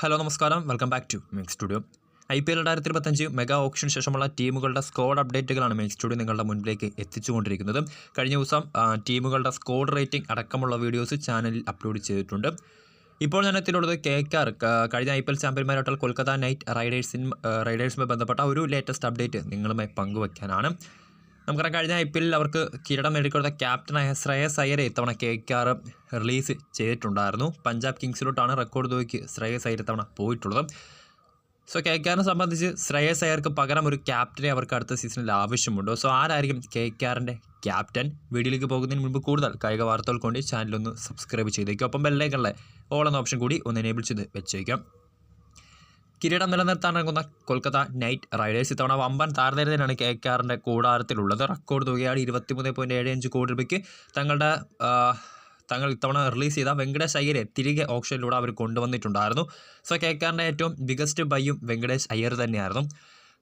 Hello നമസ്കാരം. Welcome back to mix studio. I P L രണ്ടായിരത്തി ഇരുപത്തഞ്ച് മെഗാ ഓപ്ഷന് ശേഷമുള്ള ടീമുകളുടെ സ്കോഡ് അപ്ഡേറ്റുകളാണ് മിക്സ് സ്റ്റുഡിയോ നിങ്ങളുടെ മുൻപിലേക്ക് എത്തിച്ചുകൊണ്ടിരിക്കുന്നത്. കഴിഞ്ഞ ദിവസം ടീമുകളുടെ സ്കോഡ് റേറ്റിംഗ് അടക്കമുള്ള വീഡിയോസ് ചാനലിൽ അപ്ലോഡ് ചെയ്തിട്ടുണ്ട്. ഇപ്പോൾ ഞാൻ എത്തിയിട്ടുള്ളത് കെ ആർ കഴിഞ്ഞ ഐ പി എൽ ചാമ്പ്യന്മാരായിട്ടുള്ള കൊൽക്കത്ത നൈറ്റ് റൈഡേഴ്സിന് റൈഡേഴ്സുമായി ബന്ധപ്പെട്ട ഒരു ലേറ്റസ്റ്റ് അപ്ഡേറ്റ് നിങ്ങളുമായി പങ്കുവയ്ക്കാനാണ്. നമുക്കറിയാം കഴിഞ്ഞ ഐ പി എല്ലിൽ അവർക്ക് കിരീടം നേടിക്കൊടുത്ത ക്യാപ്റ്റനായ ശ്രേയസ് അയ്യരെ ഇത്തവണ കെ ആർ റിലീസ് ചെയ്തിട്ടുണ്ടായിരുന്നു. പഞ്ചാബ് കിങ്സിലോട്ടാണ് റെക്കോർഡ് തുകയ്ക്ക് ശ്രേയസ് അയ്യർ ഇത്തവണ പോയിട്ടുള്ളത്. സോ കെ കെ ആറിനെ സംബന്ധിച്ച് ശ്രേയസ് അയ്യർക്ക് പകരം ഒരു ക്യാപ്റ്റനെ അവർക്ക് അടുത്ത സീസണിൽ ആവശ്യമുണ്ടോ. സോ ആരായിരിക്കും കെ കെ ആറിന്റെ ക്യാപ്റ്റൻ വീഡിയോയിലേക്ക് പോകുന്നതിന് മുൻപ് കൂടുതൽ കായിക വാർത്തകൾ കൊണ്ട് ചാനലൊന്ന് സബ്സ്ക്രൈബ് ചെയ്തേക്കും ഒപ്പം ബെല്ലേക്കുള്ള ഓൾ എന്ന ഓപ്ഷൻ കൂടി ഒന്ന് എനേബിൾ ചെയ്ത് വെച്ചേക്കാം കിരീടം നിലനിർത്താനിറങ്ങുന്ന കൊൽക്കത്ത നൈറ്റ് റൈഡേഴ്സ് ഇത്തവണ വമ്പൻ താരനിരതനാണ് കെ കെ ആറിന്റെ കൂടാരത്തിലുള്ളത്. റെക്കോർഡ് തുകയാണ് ഇരുപത്തിമൂന്ന് പോയിന്റ് ഏഴ് അഞ്ച് കോടി രൂപയ്ക്ക് തങ്ങളുടെ തങ്ങൾ ഇത്തവണ റിലീസ് ചെയ്ത വെങ്കടേഷ് അയ്യരെ തിരികെ ഓപ്ഷനിലൂടെ അവർ കൊണ്ടുവന്നിട്ടുണ്ടായിരുന്നു. സോ കെ കെആറിന്റെ ഏറ്റവും ബിഗസ്റ്റ് ബൈയും വെങ്കടേഷ് അയ്യർ തന്നെയായിരുന്നു.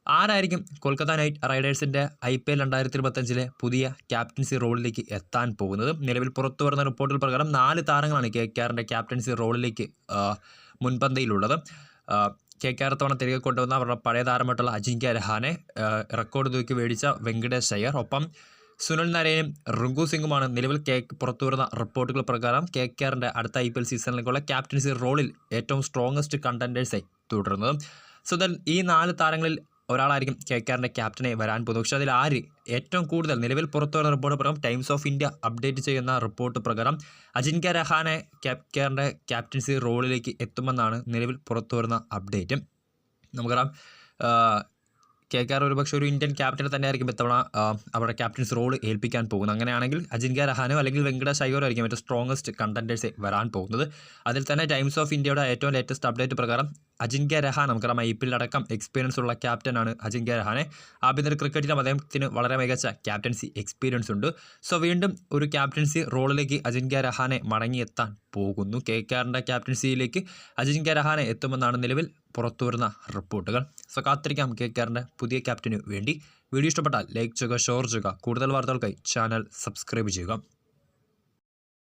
ആരായിരിക്കും കൊൽക്കത്ത നൈറ്റ് റൈഡേഴ്സിന്റെ ഐ പി എൽ രണ്ടായിരത്തി ഇരുപത്തഞ്ചിലെ പുതിയ ക്യാപ്റ്റൻസി റോളിലേക്ക് എത്താൻ പോകുന്നത്? നിലവിൽ പുറത്തു വരുന്ന റിപ്പോർട്ടിൽ പ്രകാരം നാല് താരങ്ങളാണ് കെ കെ ആറിന്റെ ക്യാപ്റ്റൻസി റോളിലേക്ക് മുൻപന്തിയിലുള്ളത്. ആ, കെ കെ ആർ തവണ തിരികെ കൊണ്ടുവന്ന അവരുടെ പഴയ താരമായിട്ടുള്ള അജിങ്ക്യ രഹാനെ റെക്കോർഡ് തൂക്കി മേടിച്ച വെങ്കടേഷ് അയ്യർ. ഒപ്പം സുനിൽ നരേനും റിങ്കു സിംഗുമാണ് നിലവിൽ കെ പുറത്തു വരുന്ന റിപ്പോർട്ടുകൾ പ്രകാരം കെ കെ ആറിന്റെ അടുത്ത ഐ പി എൽ സീസണിലേക്കുള്ള ക്യാപ്റ്റൻസി റോളിൽ ഏറ്റവും സ്ട്രോങ്ങസ്റ്റ് കണ്ടന്റേഴ്സായി തുടരുന്നത്. സോ ഈ നാല് താരങ്ങളിൽ ഒരാളായിരിക്കും കെ കെ ആറിന്റെ ക്യാപ്റ്റനെ വരാൻ പോകുന്നത്. പക്ഷേ അതിൽ ആര് ഏറ്റവും കൂടുതൽ നിലവിൽ പുറത്തു റിപ്പോർട്ട് പ്രകാരം ടൈംസ് ഓഫ് ഇന്ത്യ അപ്ഡേറ്റ് ചെയ്യുന്ന റിപ്പോർട്ട് പ്രകാരം അജിൻക്യ രഹാനെ കെ കെ ആറിന്റെ ക്യാപ്റ്റൻസി റോളിലേക്ക് എത്തുമെന്നാണ് നിലവിൽ പുറത്തു വരുന്ന അപ്ഡേറ്റ് നമുക്കറിയാം കെ കെ ആർ ഒരുപക്ഷെ ഒരു ഇന്ത്യൻ ക്യാപ്റ്റനെ തന്നെയായിരിക്കും ഇത്തവണ അവരുടെ ക്യാപ്റ്റൻസ് റോൾ ഏൽപ്പിക്കാൻ പോകുന്നത്. അങ്ങനെയാണെങ്കിൽ അജിൻക്യ രഹാനോ അല്ലെങ്കിൽ വെങ്കടേഷ് അയ്യരോ ആയിരിക്കും ഏറ്റവും സ്ട്രോങ്ങസ്റ്റ് കണ്ടന്റേഴ്സ് വരാൻ പോകുന്നത്. അതിൽ തന്നെ ടൈംസ് ഓഫ് ഇന്ത്യയുടെ ഏറ്റവും ലേറ്റസ്റ്റ് അപ്ഡേറ്റ് പ്രകാരം അജിൻക്യ രഹാൻ നമുക്കറിയാം ഐ പി എല്ലടക്കം എക്സ്പീരിയൻസ് ഉള്ള ക്യാപ്റ്റനാണ് അജിൻക്യ രഹാനെ. ആഭ്യന്തര ക്രിക്കറ്റിലും അദ്ദേഹത്തിന് വളരെ മികച്ച ക്യാപ്റ്റൻസി എക്സ്പീരിയൻസ് ഉണ്ട്. സോ വീണ്ടും ഒരു ക്യാപ്റ്റൻസി റോളിലേക്ക് അജിൻക്യ രഹാനെ മടങ്ങിയെത്താൻ പോകുന്നു. കെ കെ ആറിന്റെ ക്യാപ്റ്റൻസിയിലേക്ക് അജിൻക്യ രഹാനെ എത്തുമെന്നാണ് നിലവിൽ പുറത്തുവരുന്ന റിപ്പോർട്ടുകൾ. സോ കാത്തിരിക്കാം കെ കെ ആറിന്റെ പുതിയ ക്യാപ്റ്റനു വേണ്ടി. വീഡിയോ ഇഷ്ടപ്പെട്ടാൽ ലൈക്ക് ചെയ്യുക ഷെയർ ചെയ്യുക. കൂടുതൽ വാർത്തകൾക്കായി ചാനൽ സബ്സ്ക്രൈബ് ചെയ്യുക.